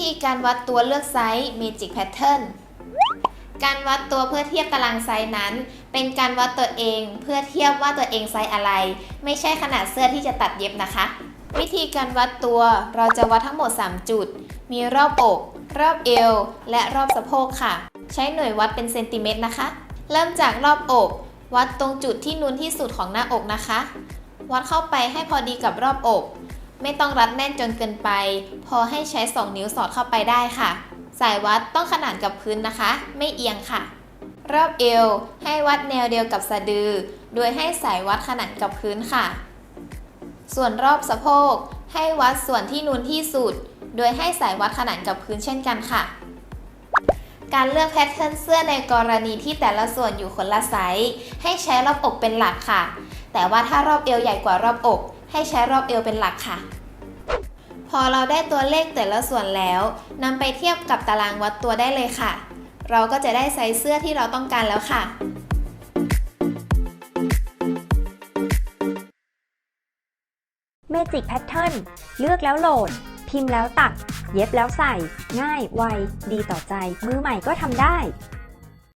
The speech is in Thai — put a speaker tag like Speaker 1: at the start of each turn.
Speaker 1: ธีการวัดตัวเลือกไซส์ Magic Pattern การวัดตัวเพื่อเทียบตารางไซส์นั้น เป็นการวัดตัวเองเพื่อเทียบว่าตัวเองไซส์อะไร ไม่ใช่ขนาดเสื้อที่จะตัดเย็บนะคะ วิธีการวัดตัวเราจะวัดทั้งหมด 3 จุด มีรอบอก รอบเอว และรอบสะโพกค่ะ ใช้หน่วยวัดเป็นเซนติเมตรนะคะ เริ่มจากรอบอก วัดตรงจุดที่นูนที่สุดของหน้าอกนะคะ วัดเข้าไปให้พอดีกับรอบอก ไม่ต้องรัดแน่นจนเกินไป พอให้ใช้ 2 นิ้วสอดเข้าไปได้ค่ะ สายวัดต้องขนานกับพื้นนะคะ ไม่เอียงค่ะ รอบเอวให้วัดแนวเดียวกับสะดือ โดยให้สายวัดขนานกับพื้นค่ะ ส่วนรอบสะโพก ให้วัดส่วนที่นูนที่สุด โดยให้สายวัดขนานกับพื้นเช่นกันค่ะ การเลือกแพทเทิร์นเสื้อในกรณีที่แต่ละส่วนอยู่คนละไซส์ให้ใช้รอบอกเป็นหลักค่ะ แต่ว่าถ้ารอบเอวใหญ่กว่ารอบอก ให้ใช้รอบเอวเป็นหลักค่ะ พอเราได้ตัวเลขแต่ละส่วนแล้วนำไปเทียบกับตารางวัดตัวได้เลยค่ะ เราก็จะได้ไซส์เสื้อที่เราต้องการแล้วค่ะ
Speaker 2: Magic Pattern เลือกแล้วโหลด พิมพ์แล้วตัด เย็บแล้วใส่ ง่าย ไว ดีต่อใจ มือใหม่ก็ทำได้